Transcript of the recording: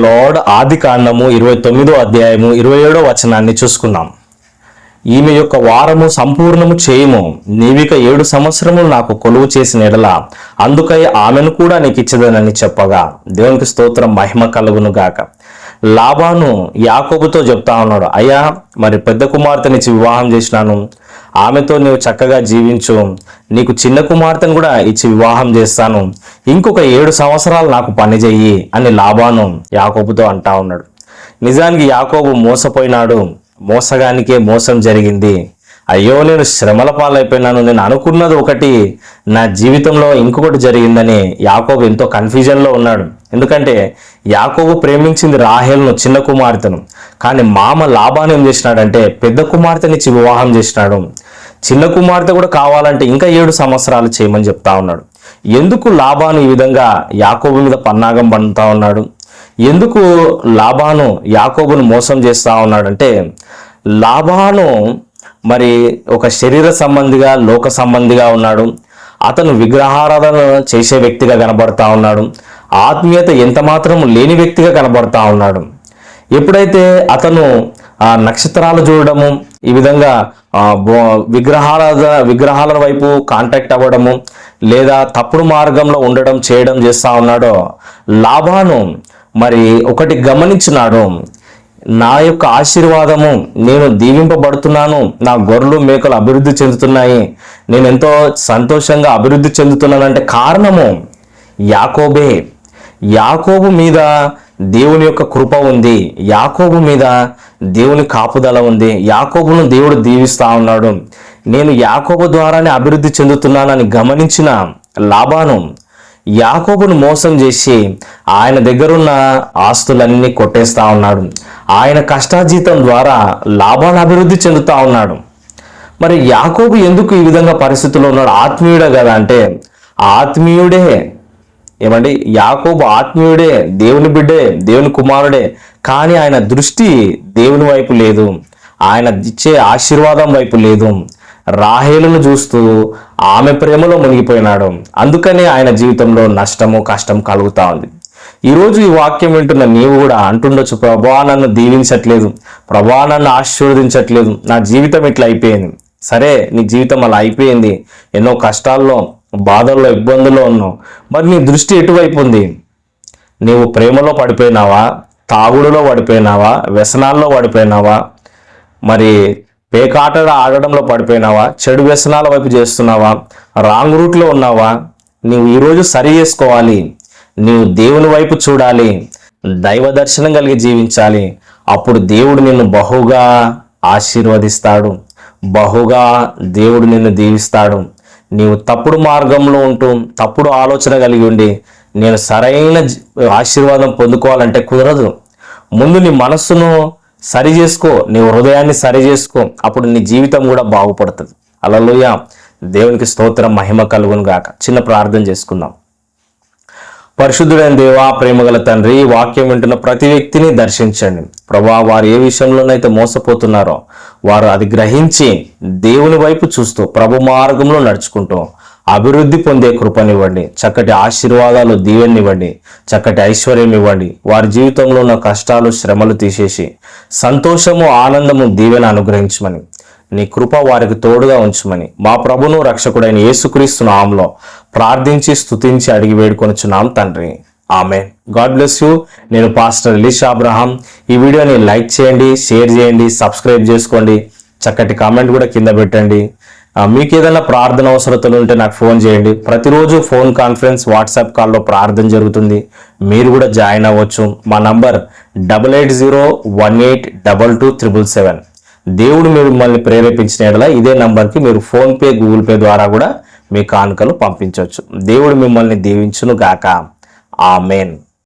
Lord ఆది కాండము ఇరవై తొమ్మిదో అధ్యాయము ఇరవై ఏడో వచనాన్ని చూసుకుందాం ఈమె యొక్క వారము సంపూర్ణము చేయము. నీవిక ఏడు సంవత్సరములు నాకు కొలువు చేసిన ఎడల అందుకై ఆమెను కూడా నీకు ఇచ్చదనని చెప్పగా. దేవునికి స్తోత్రం మహిమ కలుగును గాక. లాభాను యాకోబుతో చెప్తా ఉన్నాడు అయ్యా మరి పెద్ద కుమార్తెనిచ్చి వివాహం చేసినాను. ఆమెతో నీవు చక్కగా జీవించు. నీకు చిన్న కుమార్తెను కూడా ఇచ్చి వివాహం చేస్తాను. ఇంకొక ఏడు సంవత్సరాలు నాకు పనిచేయి అని లాభాను యాకోబుతో అంటా ఉన్నాడు. నిజానికి యాకోబు మోసపోయినాడు. మోసగానికే మోసం జరిగింది. అయ్యో నేను శ్రమల పాలైపోయినాను. నేను అనుకున్నది ఒకటి నా జీవితంలో ఇంకొకటి జరిగిందని యాకోబు ఎంతో కన్ఫ్యూజన్లో ఉన్నాడు. ఎందుకంటే యాకోబు ప్రేమించింది రాహేల్ను చిన్న కుమార్తెను. కానీ మామ లాభాన్ని ఏం చేసినాడంటే పెద్ద కుమార్తెనిచ్చి వివాహం చేసినాడు. చిన్న కుమార్తె కూడా కావాలంటే ఇంకా ఏడు సంవత్సరాలు చేయమని చెప్తా ఉన్నాడు. ఎందుకు లాభాను ఈ విధంగా యాకోబు మీద పన్నాగం పడుతూ ఉన్నాడు? ఎందుకు లాభాను యాకోబును మోసం చేస్తూ ఉన్నాడంటే లాభాను మరి ఒక శరీర సంబంధిగా లోక సంబంధిగా ఉన్నాడు. అతను విగ్రహారాధన చేసే వ్యక్తిగా కనబడతా ఉన్నాడు. ఆత్మీయత ఎంత మాత్రం లేని వ్యక్తిగా కనబడతా ఉన్నాడు. ఎప్పుడైతే అతను ఆ నక్షత్రాలు చూడడము ఈ విధంగా బో- విగ్రహాల విగ్రహాల వైపు కాంటాక్ట్ అవ్వడము లేదా తప్పుడు మార్గంలో ఉండడం చేయడం చేస్తా ఉన్నాడో లాభాను మరి ఒకటి గమనించినాడు. నా యొక్క ఆశీర్వాదము నేను దీవింపబడుతున్నాను నా గొర్రెలు మేకలు అభివృద్ధి చెందుతున్నాయి నేను ఎంతో సంతోషంగా అభివృద్ధి చెందుతున్నానంటే కారణము యాకోబే. యాకోబు మీద దేవుని యొక్క కృప ఉంది. యాకోబు మీద దేవుని కాపుదల ఉంది. యాకోబును దేవుడు దీవిస్తా ఉన్నాడు. నేను యాకోబు ద్వారానే అభివృద్ధి చెందుతున్నానని గమనించిన లాభాను యాకోబును మోసం చేసి ఆయన దగ్గరున్న ఆస్తులన్నీ కొట్టేస్తా ఉన్నాడు. ఆయన కష్టాజీతం ద్వారా లాభాన్ని అభివృద్ధి చెందుతా ఉన్నాడు. మరి యాకోబు ఎందుకు ఈ విధంగా పరిస్థితుల్లో ఉన్నాడు? ఆత్మీయుడే కదా అంటే ఆత్మీయుడే ఏమండి? యాకోబు ఆత్మీయుడే దేవుని బిడ్డే దేవుని కుమారుడే కానీ ఆయన దృష్టి దేవుని వైపు లేదు. ఆయన ఇచ్చే ఆశీర్వాదం వైపు లేదు. రాహేలును చూస్తూ ఆమె ప్రేమలో మునిగిపోయినాడు. అందుకనే ఆయన జీవితంలో నష్టము కష్టం కలుగుతా ఉంది. ఈరోజు ఈ వాక్యం వింటున్న నీవు కూడా అంటుండొచ్చు ప్రభా నన్ను దీవించట్లేదు. ప్రభా నన్ను ఆశీర్వదించట్లేదు. నా జీవితం ఇట్లా అయిపోయింది. సరే నీ జీవితం అలా అయిపోయింది. ఎన్నో కష్టాల్లో బాధల్లో ఇబ్బందుల్లో ఉన్నావు. మరి నీ దృష్టి ఎటువైపు ఉంది? నీవు ప్రేమలో పడిపోయినావా? తాగుడులో పడిపోయినావా? వ్యసనాల్లో పడిపోయినావా? మరి పేకాట ఆడడంలో పడిపోయినావా? చెడు వ్యసనాల వైపు చేస్తున్నావా? రాంగ్ రూట్లో ఉన్నావా? నీవు ఈరోజు సరి చేసుకోవాలి. నీవు దేవుని వైపు చూడాలి. దైవ దర్శనం కలిగి జీవించాలి. అప్పుడు దేవుడు నిన్ను బహుగా ఆశీర్వదిస్తాడు. బహుగా దేవుడు నిన్ను దీవిస్తాడు. నీవు తప్పుడు మార్గంలో ఉంటూ తప్పుడు ఆలోచన కలిగి ఉండి నేను సరైన ఆశీర్వాదం పొందుకోవాలంటే కుదరదు. ముందు నీ మనస్సును సరి చేసుకో నీ హృదయాన్ని సరి చేసుకో అప్పుడు నీ జీవితం కూడా బాగుపడుతుంది. అలలోయ. దేవునికి స్తోత్రం మహిమ కలుగును గాక చిన్న ప్రార్థన చేసుకుందాం. పరిశుద్ధుడైన దేవా ప్రేమగల తండ్రి వాక్యం వింటున్న ప్రతి వ్యక్తిని దర్శించండి. ప్రభా వారు ఏ విషయంలోనైతే మోసపోతున్నారో వారు అది గ్రహించి దేవుని వైపు చూస్తూ ప్రభు మార్గంలో నడుచుకుంటూ అభివృద్ధి పొందే కృపనివ్వండి. చక్కటి ఆశీర్వాదాలు దీవెనివ్వండి చక్కటి ఐశ్వర్యం ఇవ్వండి. వారి జీవితంలో ఉన్న కష్టాలు శ్రమలు తీసేసి సంతోషము ఆనందము దీవెన అనుగ్రహించమని నీ కృప వారికి తోడుగా ఉంచమని. మా ప్రభును రక్షకుడైన యేసుక్రీస్తు నామంలో ప్రార్థించి స్తుతించి అడిగి వేడుకొనిచున్నాం తండ్రి. ఆమె గాడ్ బ్లెస్ యూ. నేను పాస్టర్ లిష్ అబ్రహాం. ఈ వీడియోని లైక్ చేయండి షేర్ చేయండి సబ్స్క్రైబ్ చేసుకోండి. చక్కటి కామెంట్ కూడా కింద పెట్టండి. మీకు ఏదైనా ప్రార్థన అవసరతలు ఉంటే నాకు ఫోన్ చేయండి. ప్రతిరోజు ఫోన్ కాన్ఫరెన్స్ వాట్సాప్ కాల్లో ప్రార్థన జరుగుతుంది. మీరు కూడా జాయిన్ అవ్వచ్చు. మా number double eight zero one eight double two triple seven. దేవుడు మిమ్మల్ని ప్రేరేపించిన యెడల ఇదే నంబర్కి మీరు ఫోన్పే గూగుల్ పే ద్వారా కూడా మీ కానుకలు పంపించవచ్చు. దేవుడు మిమ్మల్ని దీవించును గాక ఆమెన్.